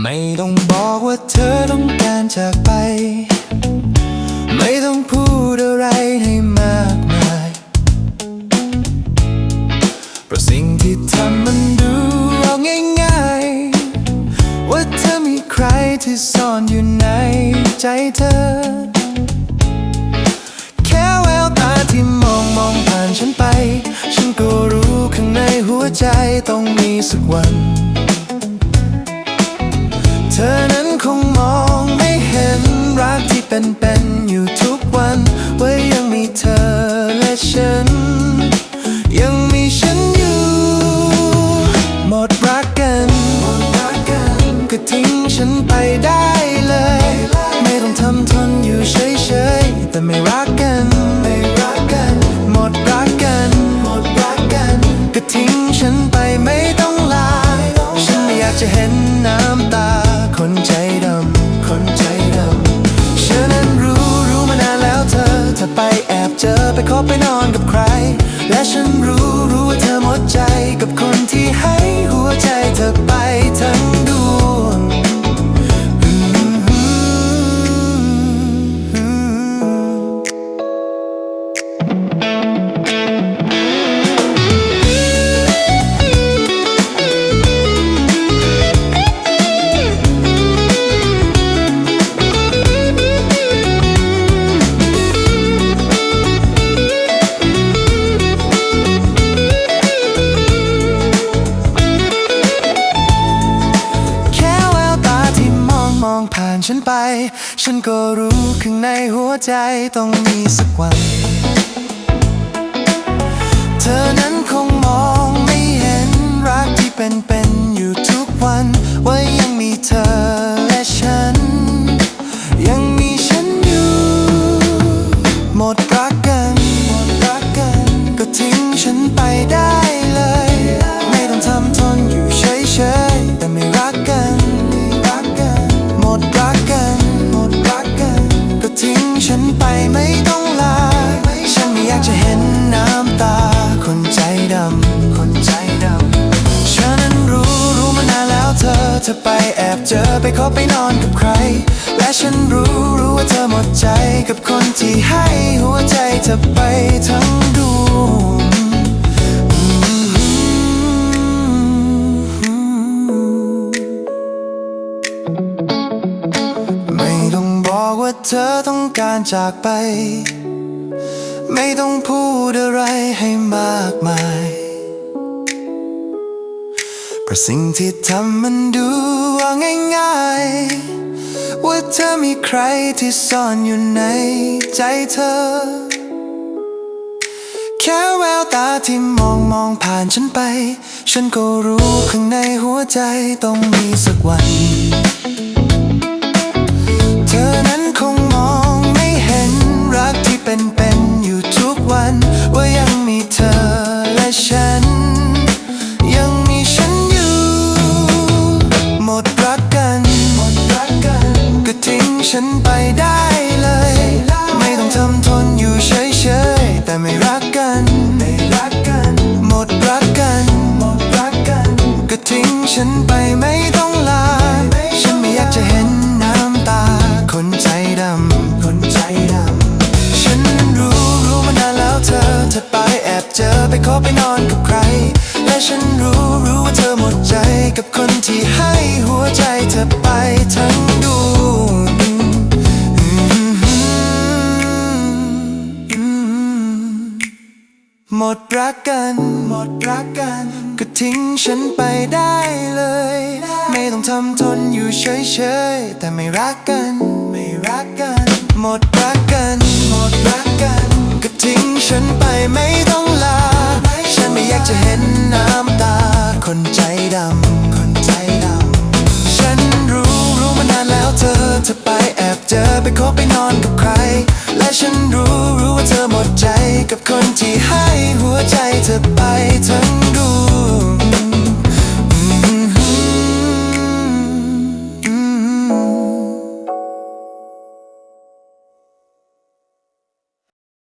ไม่ต้องบอกว่าเธอต้องการจากไป ไม่ต้องพูดอะไรให้มากมายเพราะสิ่งที่ทำมันดูเอาง่ายๆ ว่าเธอมีใครที่ซ่อนอยู่ในใจเธอ แค่แววตาที่มองมองผ่านฉันไป ฉันก็รู้ข้างในหัวใจต้องมีสักวัน อนั้นคงมองไม่เห็นรักที่เป็นๆอยู่ทุกวันว่ายังมีเธอและฉัน ยังมีฉันอยู่ หมดรักกันก็ทิ้งฉันไปได้เลย ไม่ต้องทำทนอยู่เฉยๆแต่ไม่รักกันไม่รักกันหมดรักกันหมดรักกันก็ทิ้งฉันไปไม่ต้องลาฉันไม่อยากจะเห็นน้ำตา ธอไปแอบเจอไปคบไปนอนกับใคร และฉันรู้รู้ว่าเธอหมดใจกับคนที่ให้หัวใจเธอไป ฉันไป ฉันก็รู้ข้างในหัวใจต้องมีสักวัน เจอไปคบไปนอนกับใคร และฉันรู้รู้ว่าเธอหมดใจกับคนที่ให้หัวใจเธอไปทั้งดวงไม่ต้องบอกว่าเธอต้องการจากไป ไม่ต้องพูดอะไรให้มากมาย ราะสิ่งที่ทำมันดูว่าง่ายๆ ว่าเธอมีใครที่ซ่อนอยู่ในใจเธอ แค่แววตาที่มองมองผ่านฉันไป ฉันก็รู้ข้างในหัวใจต้องมีสักวัน ฉันไปได้เลย ไม่ต้องทำทนอยู่เฉยๆ แต่ไม่รักกันไม่รักกันหมดรักกันหมดรักกันก็ทิ้งฉันไปไม่ต้องลา ฉันไม่อยากจะเห็นน้ำตา คนใจดำคนใจดำฉันรู้รู้มานานแล้วเธอเธอไปแอบเจอไปขอไปนอนกับใคร และฉันรู้รู้ว่าเธอหมดใจกับคนที่ให้หัวใจเธอไปทั้งดวง หมดรักกัน หมดรักกัน ก็ทิ้งฉันไปได้เลย ไม่ต้องทำทนอยู่เฉยๆ แต่ไม่รักกัน ไม่รักกัน หมดรักกัน หมดรักกัน ก็ทิ้งฉันไปไม่ต้องลา ฉันไม่อยากจะเห็นน้ำตา คนใจดำ คนใจดำ ฉันรู้รู้มานานแล้วเธอเธอไปแอบเจอไปคบไปนอนกับใคร และฉันรู้รู้ว่าเธอหมดใจกับคนที่ให้ ใจเธอไปเธอ